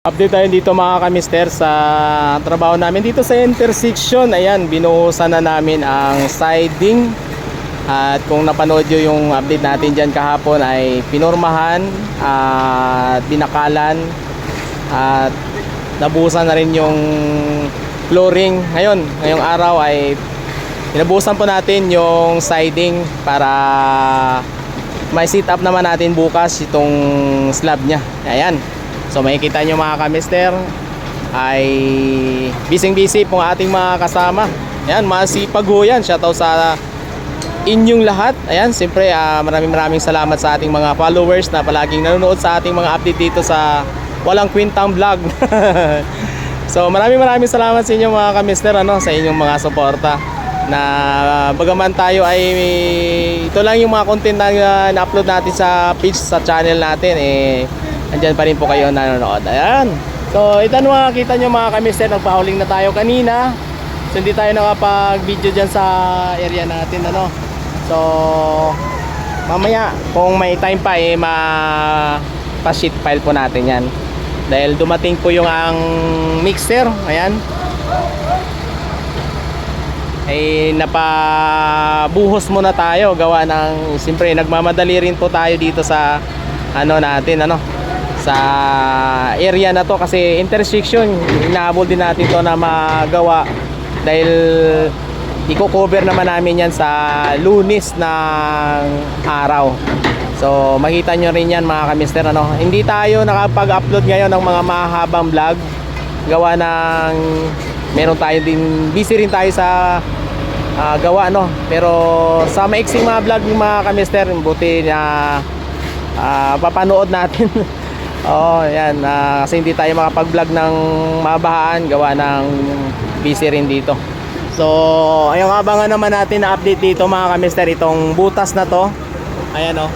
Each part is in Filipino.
update tayo dito mga kamister sa trabaho namin dito sa intersection. Ayan, binuhusan na namin ang siding. At kung napanood nyo yung update natin dyan kahapon ay pinurmahan at binakalan at nabuhusan na rin yung flooring. Ngayon, ngayong araw ay pinabuhusan po natin yung siding para may sit up naman natin bukas itong slab niya. Ayan. So makikita nyo mga kamister ay bising busy pong ating mga kasama. Ayan, masipag ho yan. Shoutout sa inyong lahat. Ayan, siyempre ah, maraming maraming salamat sa ating mga followers na palaging nanonood sa ating mga update dito sa Walang Kwintang Vlog. so maraming maraming salamat sa inyo mga kamister ano, sa inyong mga suporta na bagaman tayo ay ito lang yung mga content na uh, na-upload natin sa page sa channel natin eh andyan pa rin po kayo nanonood. Ayan. So ito ano makakita nyo mga kamister nagpahuling na tayo kanina. So hindi tayo nakapag video dyan sa area natin ano. So mamaya kung may time pa eh ma pa sheet file po natin yan. Dahil dumating po yung ang mixer. Ayan. Ay napabuhos muna tayo. Gawa ng siyempre nagmamadali rin po tayo dito sa ano natin ano sa area na to kasi intersection inaabol din natin to na magawa dahil i-cover naman namin yan sa lunis ng araw. So makita nyo rin yan mga kamister ano? Hindi tayo nakapag-upload ngayon ng mga mahabang vlog. Gawa ng meron tayo din busy rin tayo sa ah, gawa no? Pero sa maiksing mga vlog mga kamister buti na ah, papanood natin Oo, yan. ah, kasi hindi tayo makapag-vlog ng mabahaan gawa ng busy rin dito. So, ayun abangan naman natin na update dito mga kamister itong butas na to. Ayan oh.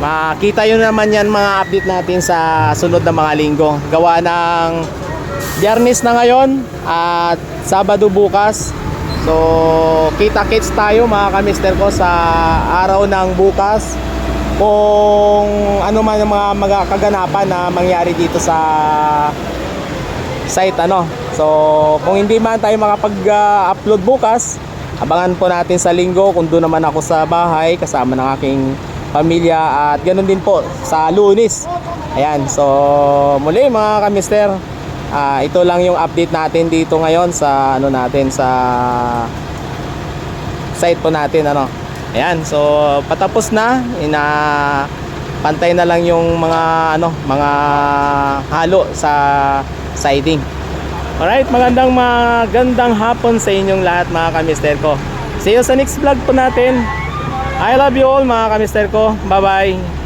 Makita yun naman yan mga update natin sa sunod na mga linggo. Gawa ng Biyernes na ngayon at Sabado bukas. So, kita-kits tayo mga kamister ko sa araw ng bukas kung ano man ang mga kaganapan na mangyari dito sa site ano. So, kung hindi man tayo makapag-upload bukas, abangan po natin sa linggo kung doon naman ako sa bahay kasama ng aking pamilya at ganun din po sa lunis. Ayan, so muli mga kamister, ah, ito lang yung update natin dito ngayon sa ano natin sa site po natin ano. Ayan, so patapos na, ina pantay na lang yung mga ano, mga halo sa siding. Alright, magandang magandang hapon sa inyong lahat mga kamister ko. See you sa next vlog po natin. I love you all mga kamister ko. Bye-bye.